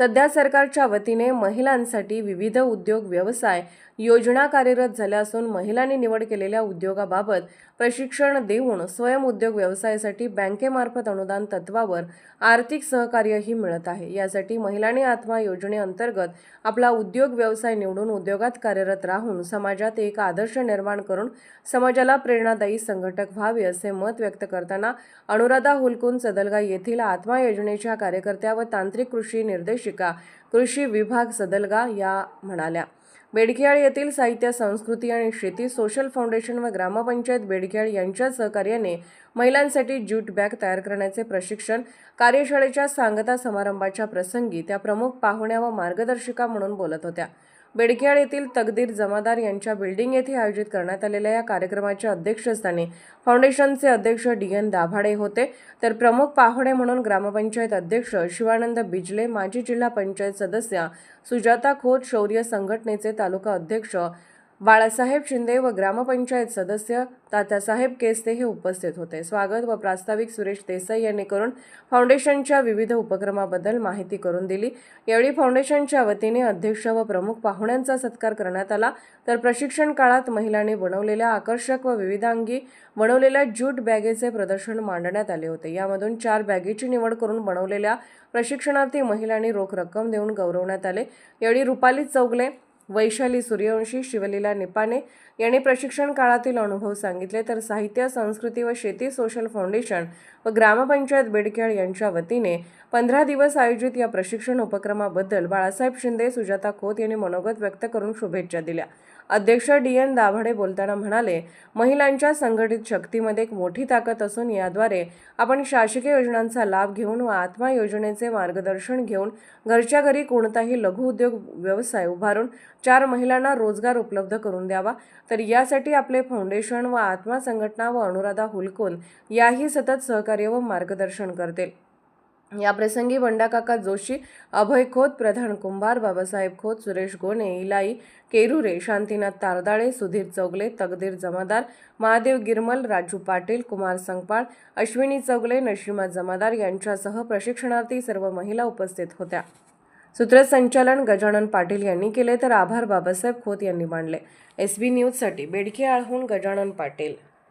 सध्या सरकारच्या वतीने महिलांसाठी विविध उद्योग व्यवसाय योजना कार्यरत झाल्या असून महिलांनी निवड केलेल्या उद्योगाबाबत प्रशिक्षण देऊन स्वयंउद्योग व्यवसायासाठी बँकेमार्फत अनुदान तत्वावर आर्थिक सहकार्यही मिळत आहे. यासाठी महिलांनी आत्मा योजनेअंतर्गत आपला उद्योग व्यवसाय निवडून उद्योगात कार्यरत राहून समाजात एक आदर्श निर्माण करून समाजाला प्रेरणादायी संघटक व्हावे असे मत व्यक्त करताना अनुराधा हुलकून सदलगा येथील आत्मा योजनेच्या कार्यकर्त्या व तांत्रिक कृषी निर्देशिका कृषी विभाग सदलगा या म्हणाल्या. बेडकियाळ येथील साहित्य संस्कृती आणि शेती सोशल फाउंडेशन व ग्रामपंचायत बेडकियाळ यांच्या सहकार्याने महिलांसाठी ज्यूट बॅग तयार करण्याचे प्रशिक्षण कार्यशाळेच्या सांगता समारंभाच्या प्रसंगी त्या प्रमुख पाहुण्या व मार्गदर्शिका म्हणून बोलत होत्या. बेडग्याळ येथील तकदीर जमादार यांच्या बिल्डिंग येथे आयोजित करण्यात आलेल्या या कार्यक्रमाच्या अध्यक्षस्थानी फाउंडेशनचे अध्यक्ष डी एन दाभाडे होते. तर प्रमुख पाहुणे म्हणून ग्रामपंचायत अध्यक्ष शिवानंद बिजले माजी जिल्हा पंचायत सदस्या सुजाता खोत शौर्य संघटनेचे तालुका अध्यक्ष बाळासाहेब शिंदे व ग्रामपंचायत सदस्य तात्यासाहेब केसते हे उपस्थित होते. स्वागत व प्रास्ताविक सुरेश देसाई यांनी करून फाउंडेशनच्या विविध उपक्रमाबद्दल माहिती करून दिली. यावेळी फाउंडेशनच्या वतीने अध्यक्ष व प्रमुख पाहुण्यांचा सत्कार करण्यात आला. तर प्रशिक्षण काळात महिलांनी बनवलेल्या आकर्षक व विविधांगी बनवलेल्या ज्यूट बॅगेचे प्रदर्शन मांडण्यात आले होते. यामधून चार बॅगेची निवड करून बनवलेल्या प्रशिक्षणार्थी महिलांनी रोख रक्कम देऊन गौरवण्यात आले. यावेळी रुपाली चौगले वैशाली सूर्यवंशी शिवलीला निपाने यांनी प्रशिक्षण काळातील अनुभव सांगितले. तर साहित्य संस्कृती व शेती सोशल फाउंडेशन व ग्रामपंचायत बेडखेळ यांच्या वतीने पंधरा दिवस आयोजित या प्रशिक्षण उपक्रमाबद्दल बाळासाहेब शिंदे सुजाता खोत यांनी मनोगत व्यक्त करून शुभेच्छा दिल्या. अध्यक्ष डी एन दाभाडे बोलताना म्हणाले महिलांच्या संघटित शक्तीमध्ये एक मोठी ताकद असून याद्वारे आपण शासकीय योजनांचा लाभ घेऊन व आत्मा योजनेचे मार्गदर्शन घेऊन घरच्या घरी कोणताही लघुउद्योग व्यवसाय उभारून चार महिलांना रोजगार उपलब्ध करून द्यावा. तर यासाठी आपले फाउंडेशन व आत्मा संघटना व अनुराधा हुलकोन याही सतत सहकार्य व मार्गदर्शन करतील. याप्रसंगी बंडाकाका जोशी अभय खोत प्रधान कुंभार बाबासाहेब खोत सुरेश गोने इलाई केरुरे शांतीनाथ तारदाळे सुधीर चौगले तकदीर जमादार महादेव गिरमल राजू पाटील कुमार संगपाळ अश्विनी चौगले नशिमा जमादार यांच्यासह प्रशिक्षणार्थी सर्व महिला उपस्थित होत्या. सूत्रसंचालन गजानन पाटील यांनी केले तर आभार बाबासाहेब खोत यांनी मांडले. एस बी न्यूजसाठी बेडके आळहून गजानन पाटील.